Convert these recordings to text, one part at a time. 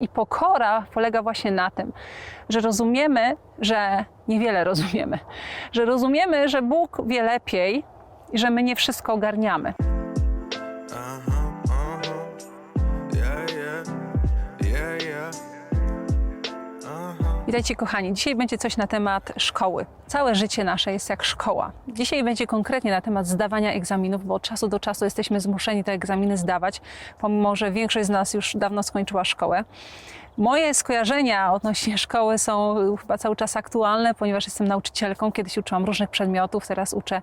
I pokora polega właśnie na tym, że rozumiemy, że niewiele rozumiemy, że rozumiemy, że Bóg wie lepiej i że my nie wszystko ogarniamy. Witajcie kochani, dzisiaj będzie coś na temat szkoły. Całe życie nasze jest jak szkoła. Dzisiaj będzie konkretnie na temat zdawania egzaminów, bo od czasu do czasu jesteśmy zmuszeni te egzaminy zdawać, pomimo że większość z nas już dawno skończyła szkołę. Moje skojarzenia odnośnie szkoły są chyba cały czas aktualne, ponieważ jestem nauczycielką. Kiedyś uczyłam różnych przedmiotów, teraz uczę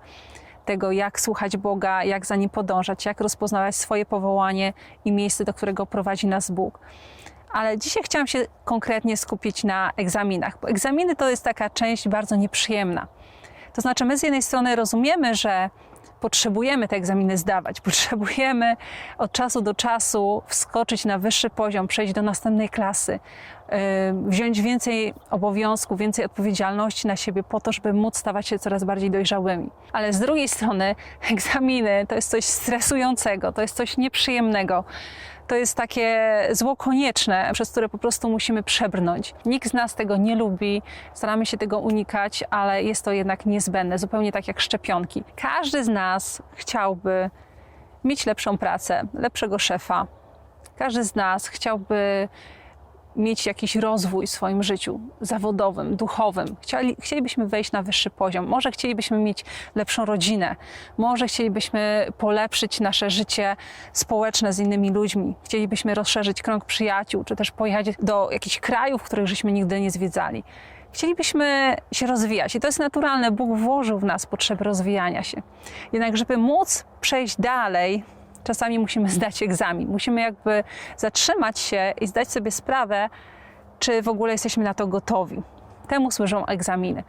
tego, jak słuchać Boga, jak za nim podążać, jak rozpoznawać swoje powołanie i miejsce, do którego prowadzi nas Bóg. Ale dzisiaj chciałam się konkretnie skupić na egzaminach, bo egzaminy to jest taka część bardzo nieprzyjemna. To znaczy, my z jednej strony rozumiemy, że potrzebujemy te egzaminy zdawać, potrzebujemy od czasu do czasu wskoczyć na wyższy poziom, przejść do następnej klasy, yy, wziąć więcej obowiązków, więcej odpowiedzialności na siebie po to, żeby móc stawać się coraz bardziej dojrzałymi. Ale z drugiej strony egzaminy to jest coś stresującego, to jest coś nieprzyjemnego. To jest takie zło konieczne, przez które po prostu musimy przebrnąć. Nikt z nas tego nie lubi, staramy się tego unikać, ale jest to jednak niezbędne, zupełnie tak jak szczepionki. Każdy z nas chciałby mieć lepszą pracę, lepszego szefa. Każdy z nas chciałby mieć jakiś rozwój w swoim życiu zawodowym, duchowym. Chcieli, chcielibyśmy wejść na wyższy poziom. Może chcielibyśmy mieć lepszą rodzinę. Może chcielibyśmy polepszyć nasze życie społeczne z innymi ludźmi. Chcielibyśmy rozszerzyć krąg przyjaciół, czy też pojechać do jakichś krajów, których żeśmy nigdy nie zwiedzali. Chcielibyśmy się rozwijać i to jest naturalne. Bóg włożył w nas potrzeby rozwijania się. Jednak, żeby móc przejść dalej, czasami musimy zdać egzamin. Musimy jakby zatrzymać się i zdać sobie sprawę, czy w ogóle jesteśmy na to gotowi. Temu służą egzaminy.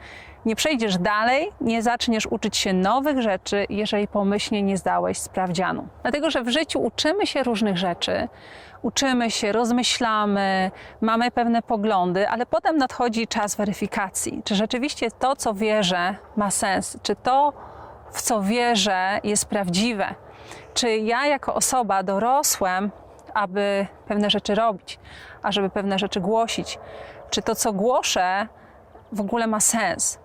Nie przejdziesz dalej, nie zaczniesz uczyć się nowych rzeczy, jeżeli pomyślnie nie zdałeś sprawdzianu. Dlatego, że w życiu uczymy się różnych rzeczy, uczymy się, rozmyślamy, mamy pewne poglądy, ale potem nadchodzi czas weryfikacji. Czy rzeczywiście to, co wierzę, ma sens? Czy to, w co wierzę, jest prawdziwe? Czy ja jako osoba dorosłem, aby pewne rzeczy robić, a żeby pewne rzeczy głosić? Czy to, co głoszę, w ogóle ma sens?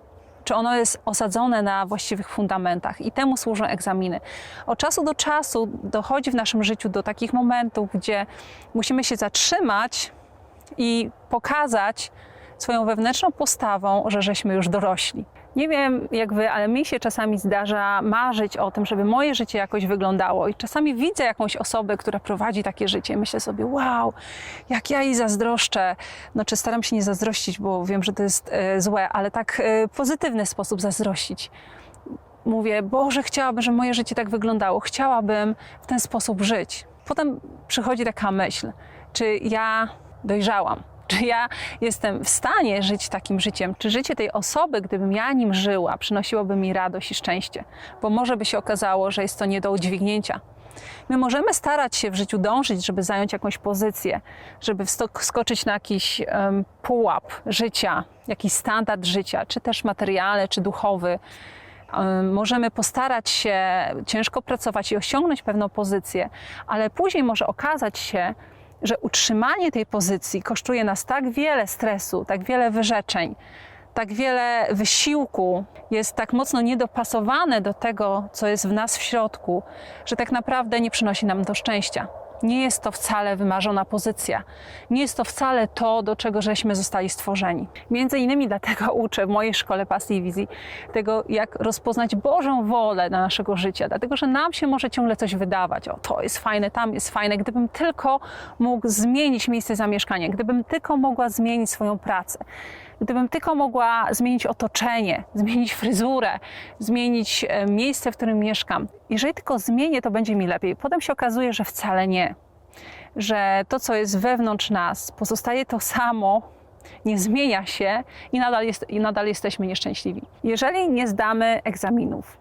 Czy ono jest osadzone na właściwych fundamentach? I temu służą egzaminy. Od czasu do czasu dochodzi w naszym życiu do takich momentów, gdzie musimy się zatrzymać i pokazać swoją wewnętrzną postawą, że żeśmy już dorośli. Nie wiem jak wy, ale mi się czasami zdarza marzyć o tym, żeby moje życie jakoś wyglądało. I czasami widzę jakąś osobę, która prowadzi takie życie. Myślę sobie, wow, jak ja jej zazdroszczę. Znaczy, staram się nie zazdrościć, bo wiem, że to jest e, złe, ale tak e, pozytywny sposób zazdrościć. Mówię, Boże, chciałabym, żeby moje życie tak wyglądało. Chciałabym w ten sposób żyć. Potem przychodzi taka myśl, czy ja dojrzałam? Czy ja jestem w stanie żyć takim życiem? Czy życie tej osoby, gdybym ja nim żyła, przynosiłoby mi radość i szczęście? Bo może by się okazało, że jest to nie do udźwignięcia. My możemy starać się w życiu dążyć, żeby zająć jakąś pozycję, żeby wskoczyć na jakiś em, pułap życia, jakiś standard życia, czy też materialny, czy duchowy. Em, Możemy postarać się ciężko pracować i osiągnąć pewną pozycję, ale później może okazać się, że utrzymanie tej pozycji kosztuje nas tak wiele stresu, tak wiele wyrzeczeń, tak wiele wysiłku, jest tak mocno niedopasowane do tego, co jest w nas w środku, że tak naprawdę nie przynosi nam do szczęścia. Nie jest to wcale wymarzona pozycja. Nie jest to wcale to, do czego żeśmy zostali stworzeni. Między innymi dlatego uczę w mojej szkole pasji i wizji tego, jak rozpoznać Bożą wolę dla naszego życia. Dlatego, że nam się może ciągle coś wydawać. O, to jest fajne, tam jest fajne. Gdybym tylko mógł zmienić miejsce zamieszkania, gdybym tylko mogła zmienić swoją pracę, gdybym tylko mogła zmienić otoczenie, zmienić fryzurę, zmienić e, miejsce, w którym mieszkam. Jeżeli tylko zmienię, to będzie mi lepiej. Potem się okazuje, że wcale nie. Że to, co jest wewnątrz nas, pozostaje to samo, nie zmienia się i nadal, jest, i nadal jesteśmy nieszczęśliwi. Jeżeli nie zdamy egzaminów,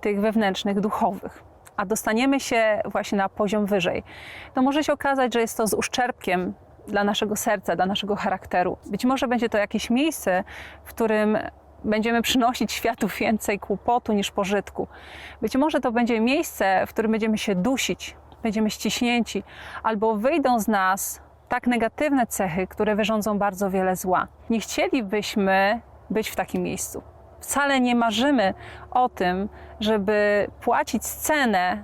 tych wewnętrznych, duchowych, a dostaniemy się właśnie na poziom wyżej, to może się okazać, że jest to z uszczerbkiem dla naszego serca, dla naszego charakteru. Być może będzie to jakieś miejsce, w którym będziemy przynosić światu więcej kłopotu niż pożytku. Być może to będzie miejsce, w którym będziemy się dusić, będziemy ściśnięci, albo wyjdą z nas tak negatywne cechy, które wyrządzą bardzo wiele zła. Nie chcielibyśmy być w takim miejscu. Wcale nie marzymy o tym, żeby płacić cenę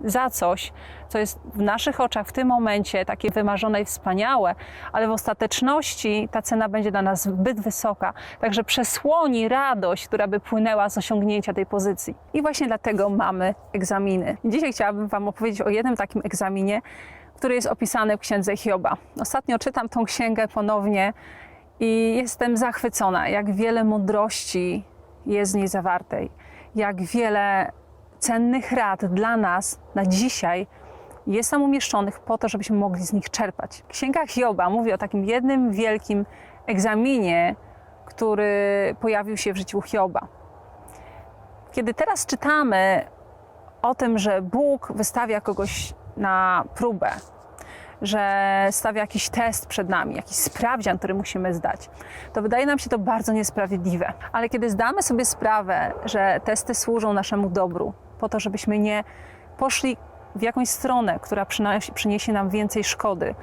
za coś, co jest w naszych oczach w tym momencie takie wymarzone i wspaniałe, ale w ostateczności ta cena będzie dla nas zbyt wysoka, także przesłoni radość, która by płynęła z osiągnięcia tej pozycji. I właśnie dlatego mamy egzaminy. Dzisiaj chciałabym Wam opowiedzieć o jednym takim egzaminie, który jest opisany w księdze Hioba. Ostatnio czytam tą księgę ponownie i jestem zachwycona, jak wiele mądrości jest w niej zawartej, jak wiele cennych rad dla nas na dzisiaj jest tam umieszczonych po to, żebyśmy mogli z nich czerpać. Księga Hioba mówi o takim jednym wielkim egzaminie, który pojawił się w życiu Hioba. Kiedy teraz czytamy o tym, że Bóg wystawia kogoś na próbę, że stawia jakiś test przed nami, jakiś sprawdzian, który musimy zdać, to wydaje nam się to bardzo niesprawiedliwe. Ale kiedy zdamy sobie sprawę, że testy służą naszemu dobru, po to, żebyśmy nie poszli w jakąś stronę, która przyniesie nam więcej szkody,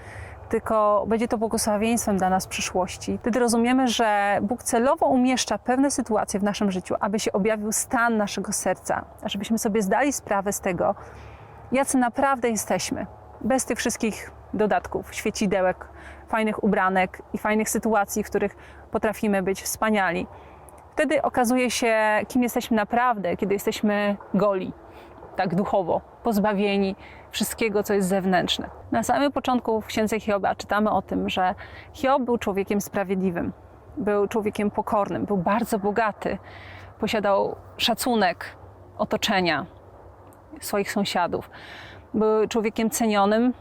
tylko będzie to błogosławieństwem dla nas w przyszłości. Wtedy rozumiemy, że Bóg celowo umieszcza pewne sytuacje w naszym życiu, aby się objawił stan naszego serca, żebyśmy sobie zdali sprawę z tego, jacy naprawdę jesteśmy. Bez tych wszystkich dodatków, świecidełek, fajnych ubranek i fajnych sytuacji, w których potrafimy być wspaniali. Wtedy okazuje się, kim jesteśmy naprawdę, kiedy jesteśmy goli, tak duchowo, pozbawieni wszystkiego, co jest zewnętrzne. Na samym początku w księdze Hioba czytamy o tym, że Hiob był człowiekiem sprawiedliwym, był człowiekiem pokornym, był bardzo bogaty, posiadał szacunek otoczenia, swoich sąsiadów. Był człowiekiem cenionym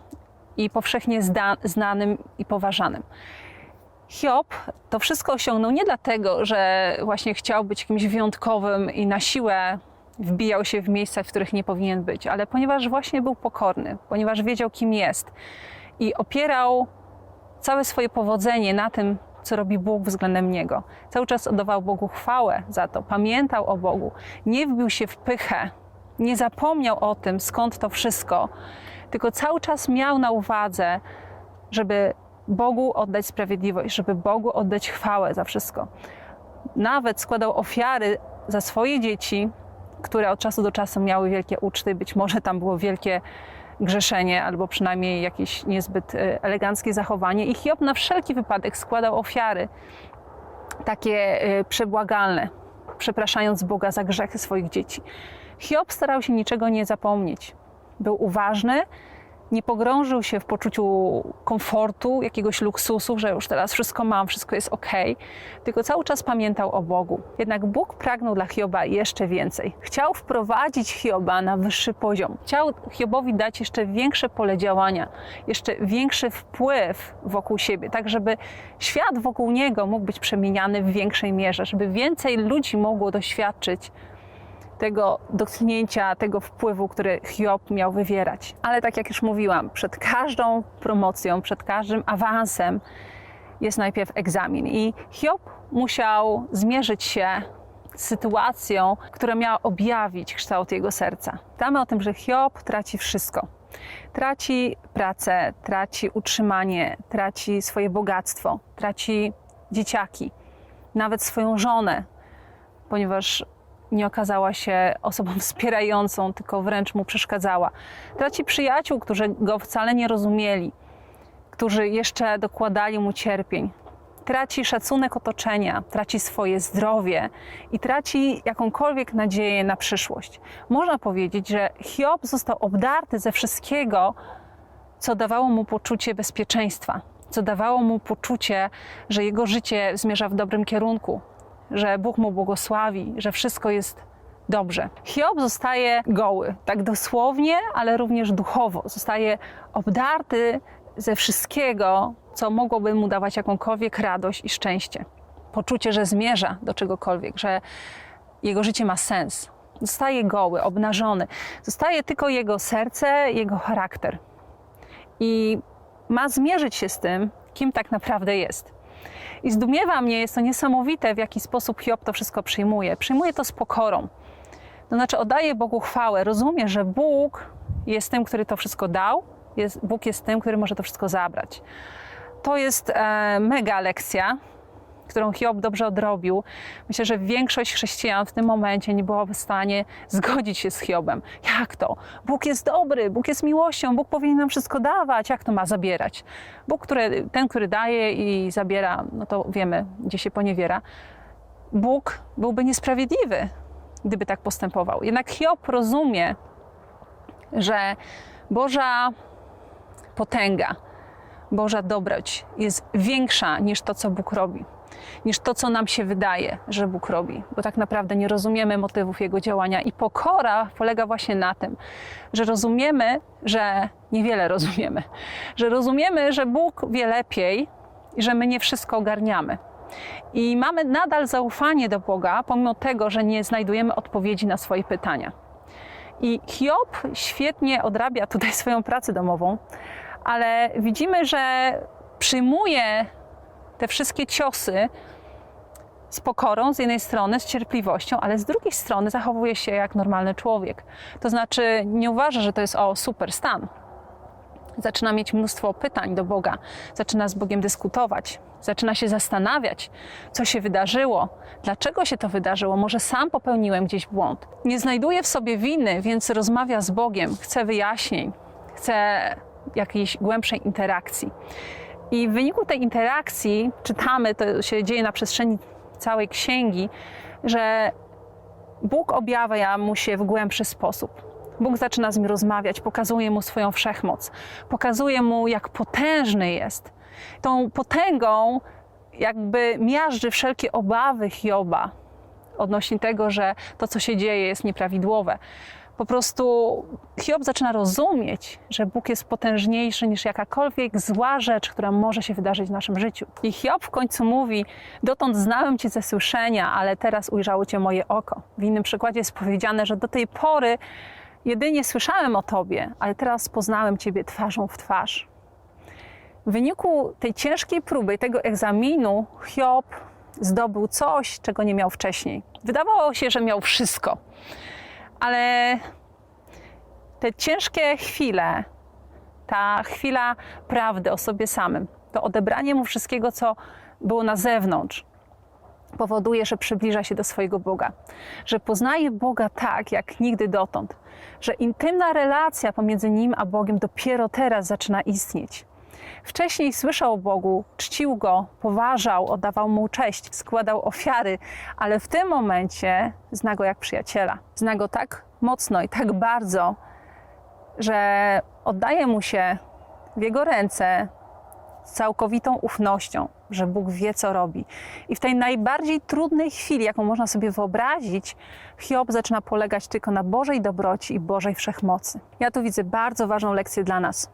i powszechnie zda- znanym i poważanym. Hiob to wszystko osiągnął nie dlatego, że właśnie chciał być kimś wyjątkowym i na siłę wbijał się w miejsca, w których nie powinien być, ale ponieważ właśnie był pokorny, ponieważ wiedział, kim jest i opierał całe swoje powodzenie na tym, co robi Bóg względem niego. Cały czas oddawał Bogu chwałę za to, pamiętał o Bogu, nie wbił się w pychę, nie zapomniał o tym, skąd to wszystko, tylko cały czas miał na uwadze, żeby Bogu oddać sprawiedliwość, żeby Bogu oddać chwałę za wszystko. Nawet składał ofiary za swoje dzieci, które od czasu do czasu miały wielkie uczty, być może tam było wielkie grzeszenie albo przynajmniej jakieś niezbyt e, eleganckie zachowanie. I Hiob na wszelki wypadek składał ofiary takie e, przebłagalne, przepraszając Boga za grzechy swoich dzieci. Hiob starał się niczego nie zapomnieć. Był uważny, nie pogrążył się w poczuciu komfortu, jakiegoś luksusu, że już teraz wszystko mam, wszystko jest ok, tylko cały czas pamiętał o Bogu. Jednak Bóg pragnął dla Hioba jeszcze więcej. Chciał wprowadzić Hioba na wyższy poziom. Chciał Hiobowi dać jeszcze większe pole działania, jeszcze większy wpływ wokół siebie, tak żeby świat wokół niego mógł być przemieniany w większej mierze, żeby więcej ludzi mogło doświadczyć tego dotknięcia, tego wpływu, który Hiob miał wywierać. Ale tak jak już mówiłam, przed każdą promocją, przed każdym awansem jest najpierw egzamin. I Hiob musiał zmierzyć się z sytuacją, która miała objawić kształt jego serca. Czytamy o tym, że Hiob traci wszystko. Traci pracę, traci utrzymanie, traci swoje bogactwo, traci dzieciaki, nawet swoją żonę, ponieważ nie okazała się osobą wspierającą, tylko wręcz mu przeszkadzała. Traci przyjaciół, którzy go wcale nie rozumieli, którzy jeszcze dokładali mu cierpień. Traci szacunek otoczenia, traci swoje zdrowie i traci jakąkolwiek nadzieję na przyszłość. Można powiedzieć, że Hiob został obdarty ze wszystkiego, co dawało mu poczucie bezpieczeństwa, co dawało mu poczucie, że jego życie zmierza w dobrym kierunku, że Bóg mu błogosławi, że wszystko jest dobrze. Hiob zostaje goły, tak dosłownie, ale również duchowo. Zostaje obdarty ze wszystkiego, co mogłoby mu dawać jakąkolwiek radość i szczęście. Poczucie, że zmierza do czegokolwiek, że jego życie ma sens. Zostaje goły, obnażony. Zostaje tylko jego serce, jego charakter. I ma zmierzyć się z tym, kim tak naprawdę jest. I zdumiewa mnie, jest to niesamowite, w jaki sposób Hiob to wszystko przyjmuje. Przyjmuje to z pokorą. To znaczy oddaje Bogu chwałę, rozumie, że Bóg jest tym, który to wszystko dał, Jest, Bóg jest tym, który może to wszystko zabrać. To jest e, mega lekcja, którą Hiob dobrze odrobił. Myślę, że większość chrześcijan w tym momencie nie byłaby w stanie zgodzić się z Hiobem. Jak to? Bóg jest dobry, Bóg jest miłością, Bóg powinien nam wszystko dawać. Jak to ma zabierać? Bóg, który, ten, który daje i zabiera, no to wiemy, gdzie się poniewiera. Bóg byłby niesprawiedliwy, gdyby tak postępował. Jednak Hiob rozumie, że Boża potęga, Boża dobroć jest większa niż to, co Bóg robi, niż to, co nam się wydaje, że Bóg robi, bo tak naprawdę nie rozumiemy motywów Jego działania. I pokora polega właśnie na tym, że rozumiemy, że niewiele rozumiemy, że rozumiemy, że Bóg wie lepiej i że my nie wszystko ogarniamy. I mamy nadal zaufanie do Boga, pomimo tego, że nie znajdujemy odpowiedzi na swoje pytania. I Hiob świetnie odrabia tutaj swoją pracę domową, ale widzimy, że przyjmuje te wszystkie ciosy z pokorą z jednej strony, z cierpliwością, ale z drugiej strony zachowuje się jak normalny człowiek. To znaczy nie uważa, że to jest o super stan. Zaczyna mieć mnóstwo pytań do Boga, zaczyna z Bogiem dyskutować, zaczyna się zastanawiać, co się wydarzyło, dlaczego się to wydarzyło, może sam popełniłem gdzieś błąd. Nie znajduje w sobie winy, więc rozmawia z Bogiem, chce wyjaśnień, chce jakiejś głębszej interakcji. I w wyniku tej interakcji czytamy, to się dzieje na przestrzeni całej księgi, że Bóg objawia mu się w głębszy sposób. Bóg zaczyna z nim rozmawiać, pokazuje mu swoją wszechmoc, pokazuje mu, jak potężny jest. Tą potęgą jakby miażdży wszelkie obawy Hioba odnośnie tego, że to, co się dzieje, jest nieprawidłowe. Po prostu Hiob zaczyna rozumieć, że Bóg jest potężniejszy niż jakakolwiek zła rzecz, która może się wydarzyć w naszym życiu. I Hiob w końcu mówi: Dotąd znałem Cię ze słyszenia, ale teraz ujrzało Cię moje oko. W innym przykładzie jest powiedziane, że do tej pory jedynie słyszałem o Tobie, ale teraz poznałem Ciebie twarzą w twarz. W wyniku tej ciężkiej próby, tego egzaminu, Hiob zdobył coś, czego nie miał wcześniej. Wydawało się, że miał wszystko, ale te ciężkie chwile, ta chwila prawdy o sobie samym, to odebranie mu wszystkiego, co było na zewnątrz, powoduje, że przybliża się do swojego Boga, że poznaje Boga tak, jak nigdy dotąd, że intymna relacja pomiędzy nim a Bogiem dopiero teraz zaczyna istnieć. Wcześniej słyszał o Bogu, czcił go, poważał, oddawał mu cześć, składał ofiary, ale w tym momencie zna go jak przyjaciela. Zna go tak mocno i tak bardzo, że oddaje mu się w jego ręce z całkowitą ufnością, że Bóg wie, co robi. I w tej najbardziej trudnej chwili, jaką można sobie wyobrazić, Hiob zaczyna polegać tylko na Bożej dobroci i Bożej wszechmocy. Ja tu widzę bardzo ważną lekcję dla nas.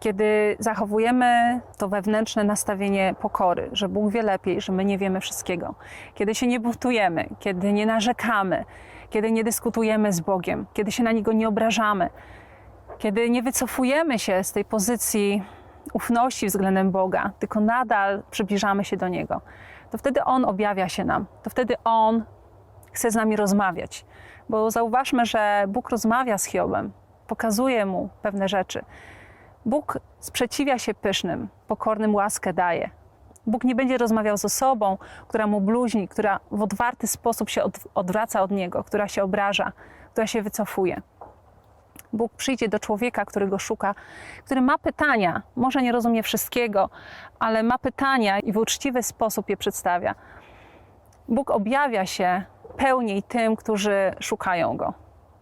Kiedy zachowujemy to wewnętrzne nastawienie pokory, że Bóg wie lepiej, że my nie wiemy wszystkiego, kiedy się nie buntujemy, kiedy nie narzekamy, kiedy nie dyskutujemy z Bogiem, kiedy się na Niego nie obrażamy, kiedy nie wycofujemy się z tej pozycji ufności względem Boga, tylko nadal przybliżamy się do Niego, to wtedy On objawia się nam, to wtedy On chce z nami rozmawiać. Bo zauważmy, że Bóg rozmawia z Hiobem, pokazuje mu pewne rzeczy. Bóg sprzeciwia się pysznym, pokornym łaskę daje. Bóg nie będzie rozmawiał z osobą, która mu bluźni, która w otwarty sposób się od, odwraca od niego, która się obraża, która się wycofuje. Bóg przyjdzie do człowieka, który go szuka, który ma pytania, może nie rozumie wszystkiego, ale ma pytania i w uczciwy sposób je przedstawia. Bóg objawia się pełniej tym, którzy szukają go,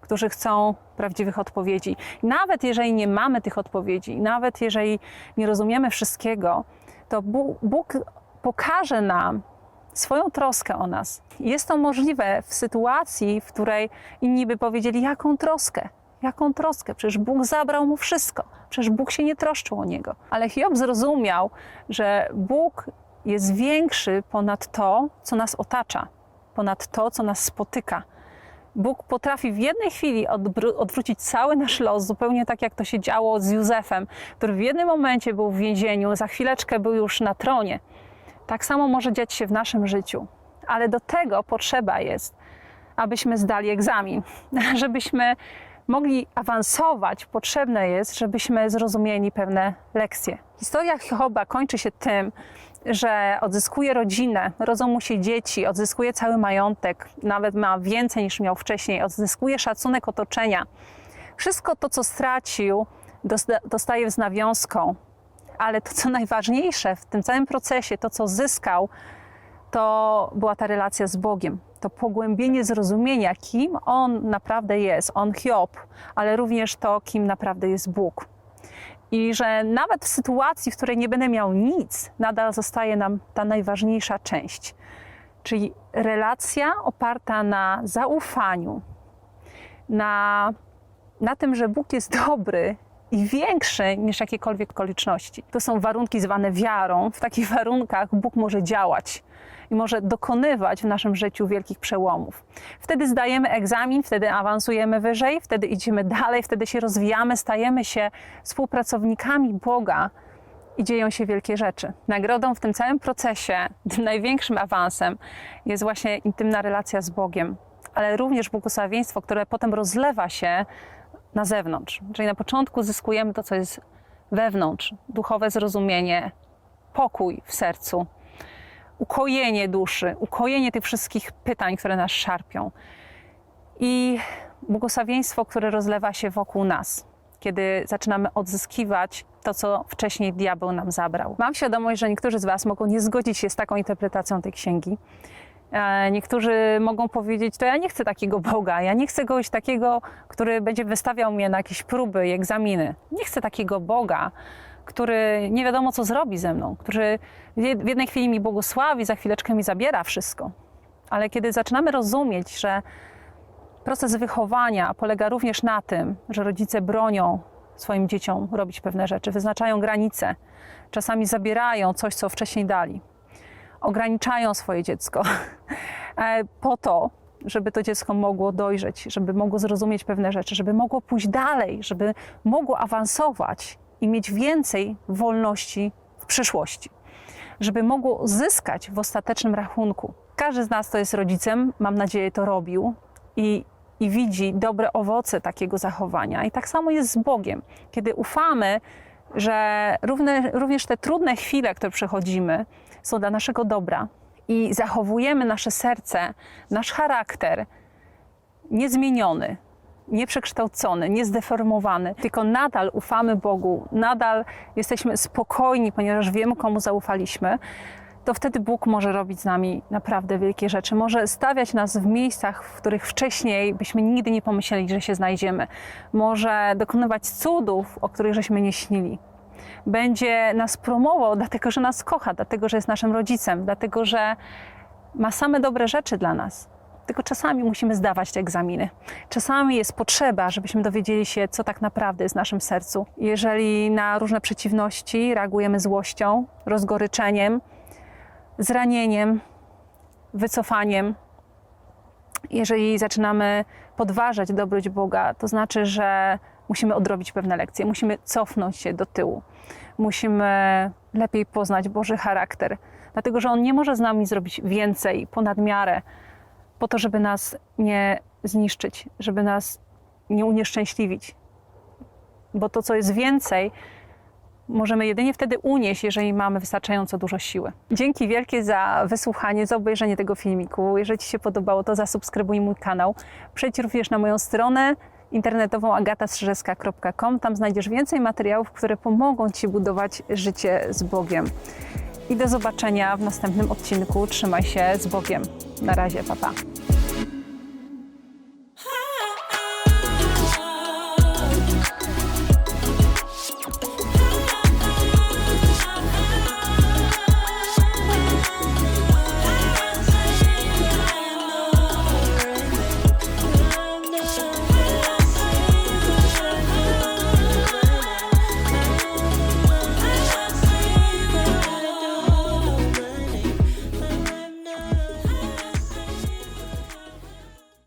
którzy chcą prawdziwych odpowiedzi. Nawet jeżeli nie mamy tych odpowiedzi, nawet jeżeli nie rozumiemy wszystkiego, to Bóg, pokaże nam swoją troskę o nas. Jest to możliwe w sytuacji, w której inni by powiedzieli: Jaką troskę? Jaką troskę? Przecież Bóg zabrał mu wszystko. Przecież Bóg się nie troszczył o niego. Ale Hiob zrozumiał, że Bóg jest większy ponad to, co nas otacza, ponad to, co nas spotyka. Bóg potrafi w jednej chwili odwrócić cały nasz los, zupełnie tak jak to się działo z Józefem, który w jednym momencie był w więzieniu, za chwileczkę był już na tronie. Tak samo może dziać się w naszym życiu, ale do tego potrzeba jest, abyśmy zdali egzamin, żebyśmy mogli awansować, potrzebne jest, żebyśmy zrozumieli pewne lekcje. Historia Hioba kończy się tym, że odzyskuje rodzinę, rodzą mu się dzieci, odzyskuje cały majątek, nawet ma więcej niż miał wcześniej, odzyskuje szacunek otoczenia. Wszystko to, co stracił, dosta- dostaje z nawiązką, ale to, co najważniejsze w tym całym procesie, to, co zyskał, to była ta relacja z Bogiem. To pogłębienie zrozumienia, kim On naprawdę jest, On Hiob, ale również to, kim naprawdę jest Bóg. I że nawet w sytuacji, w której nie będę miał nic, nadal zostaje nam ta najważniejsza część. Czyli relacja oparta na zaufaniu, na, na tym, że Bóg jest dobry i większy niż jakiekolwiek okoliczności. To są warunki zwane wiarą. W takich warunkach Bóg może działać i może dokonywać w naszym życiu wielkich przełomów. Wtedy zdajemy egzamin, wtedy awansujemy wyżej, wtedy idziemy dalej, wtedy się rozwijamy, stajemy się współpracownikami Boga i dzieją się wielkie rzeczy. Nagrodą w tym całym procesie, tym największym awansem jest właśnie intymna relacja z Bogiem, ale również błogosławieństwo, które potem rozlewa się na zewnątrz. Czyli na początku zyskujemy to, co jest wewnątrz, duchowe zrozumienie, pokój w sercu, ukojenie duszy, ukojenie tych wszystkich pytań, które nas szarpią. I błogosławieństwo, które rozlewa się wokół nas, kiedy zaczynamy odzyskiwać to, co wcześniej diabeł nam zabrał. Mam świadomość, że niektórzy z Was mogą nie zgodzić się z taką interpretacją tej księgi. E, Niektórzy mogą powiedzieć, to ja nie chcę takiego Boga, ja nie chcę kogoś takiego, który będzie wystawiał mnie na jakieś próby i egzaminy. Nie chcę takiego Boga, który nie wiadomo, co zrobi ze mną, który w jed- w jednej chwili mi błogosławi, za chwileczkę mi zabiera wszystko. Ale kiedy zaczynamy rozumieć, że proces wychowania polega również na tym, że rodzice bronią swoim dzieciom robić pewne rzeczy, wyznaczają granice, czasami zabierają coś, co wcześniej dali, ograniczają swoje dziecko e, po to, żeby to dziecko mogło dojrzeć, żeby mogło zrozumieć pewne rzeczy, żeby mogło pójść dalej, żeby mogło awansować i mieć więcej wolności w przyszłości, żeby mogło zyskać w ostatecznym rachunku. Każdy z nas, kto jest rodzicem, mam nadzieję, to robił i, i widzi dobre owoce takiego zachowania. I tak samo jest z Bogiem. Kiedy ufamy, że równe, również te trudne chwile, które przechodzimy, są dla naszego dobra i zachowujemy nasze serce, nasz charakter niezmieniony, nieprzekształcony, niezdeformowany, tylko nadal ufamy Bogu, nadal jesteśmy spokojni, ponieważ wiemy, komu zaufaliśmy, to wtedy Bóg może robić z nami naprawdę wielkie rzeczy. Może stawiać nas w miejscach, w których wcześniej byśmy nigdy nie pomyśleli, że się znajdziemy. Może dokonywać cudów, o których żeśmy nie śnili. Będzie nas promował, dlatego że nas kocha, dlatego że jest naszym rodzicem, dlatego że ma same dobre rzeczy dla nas. Tylko czasami musimy zdawać te egzaminy. Czasami jest potrzeba, żebyśmy dowiedzieli się, co tak naprawdę jest w naszym sercu. Jeżeli na różne przeciwności reagujemy złością, rozgoryczeniem, zranieniem, wycofaniem, jeżeli zaczynamy podważać dobroć Boga, to znaczy, że musimy odrobić pewne lekcje, musimy cofnąć się do tyłu, musimy lepiej poznać Boży charakter, dlatego że On nie może z nami zrobić więcej ponad miarę, po to, żeby nas nie zniszczyć, żeby nas nie unieszczęśliwić. Bo to, co jest więcej, możemy jedynie wtedy unieść, jeżeli mamy wystarczająco dużo siły. Dzięki wielkie za wysłuchanie, za obejrzenie tego filmiku. Jeżeli Ci się podobało, to zasubskrybuj mój kanał. Przejdź również na moją stronę internetową agatastrzeżewska.com. Tam znajdziesz więcej materiałów, które pomogą Ci budować życie z Bogiem. I do zobaczenia w następnym odcinku. Trzymaj się z Bogiem. Na razie, papa. Pa.